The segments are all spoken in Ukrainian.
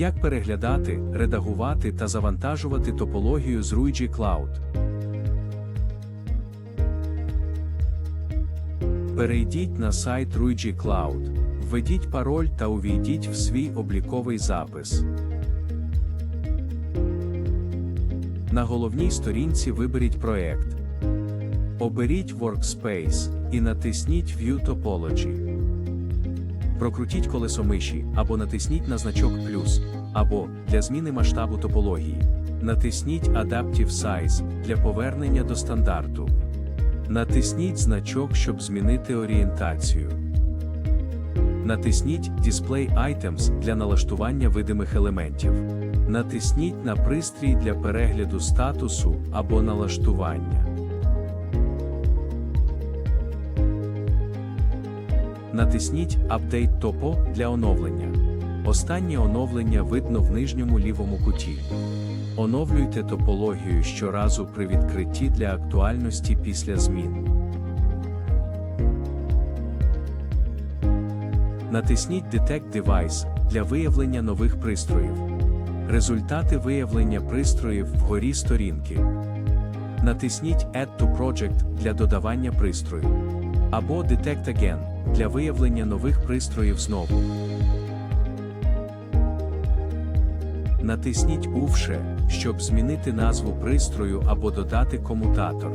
Як переглядати, редагувати та завантажувати топологію з Ruigi Cloud. Перейдіть на сайт Ruigi Cloud, введіть пароль та увійдіть в свій обліковий запис. На головній сторінці виберіть проект. Оберіть Workspace і натисніть View Topology. Прокрутіть колесо миші або натисніть на значок плюс, або для зміни масштабу топології. Натисніть Adaptive Size для повернення до стандарту. Натисніть значок, щоб змінити орієнтацію. Натисніть Display Items для налаштування видимих елементів. Натисніть на пристрій для перегляду статусу або налаштування. Натисніть Update Topo для оновлення. Останнє оновлення видно в нижньому лівому куті. Оновлюйте топологію щоразу при відкритті для актуальності після змін. Натисніть Detect Device для виявлення нових пристроїв. Результати виявлення пристроїв вгорі сторінки. Натисніть Add to Project для додавання пристрою. Або Detect Again для виявлення нових пристроїв знову. Натисніть Увше, щоб змінити назву пристрою або додати комутатор.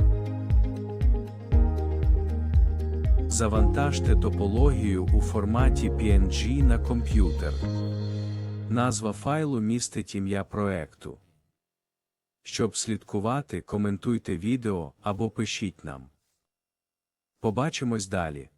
Завантажте топологію у форматі PNG на комп'ютер. Назва файлу містить ім'я проекту. Щоб слідкувати, коментуйте відео або пишіть нам. Побачимось далі.